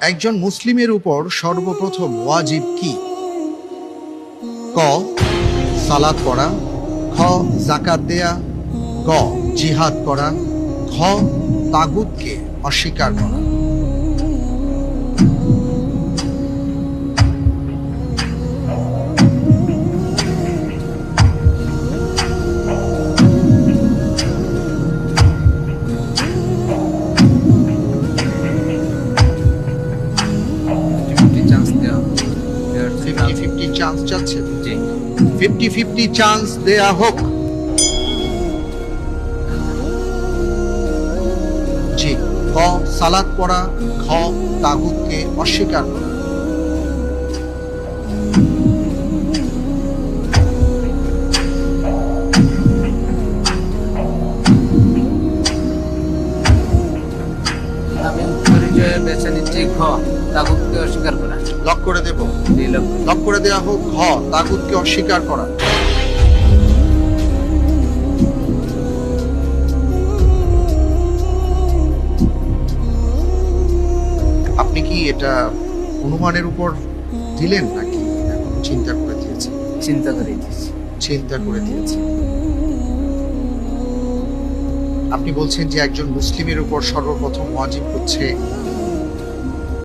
একজন মুসলিমের উপর সর্বপ্রথম ওয়াজিব কি? ক, সালাত পড়া। খ জাকাত দেয়া। গ, জিহাদ করা খ তাগুতকে অস্বীকার করা। ফিফটি চান্স চাচ্ছে জি। ফিফটি ফিফটি চান্স দেয়া হোক। জি ক সালাত পড়া খ তাগুতকে অস্বীকার। করা আমি পরিচয়ে বেছে নিচ্ছি খ তাগুতকে অস্বীকার করা। লক করে দেব। লক করে দেওয়া হোক ঘ তাগুতকে অস্বীকার করা। আপনি কি এটা অনুমানের উপর দিলেন নাকি? এখন চিন্তা করে দিয়েছেন? চিন্তা করে দিচ্ছি চিন্তা করে দিয়েছেন। আপনি বলছেন যে একজন মুসলিমের উপর সর্বপ্রথম ওয়াজিব হচ্ছে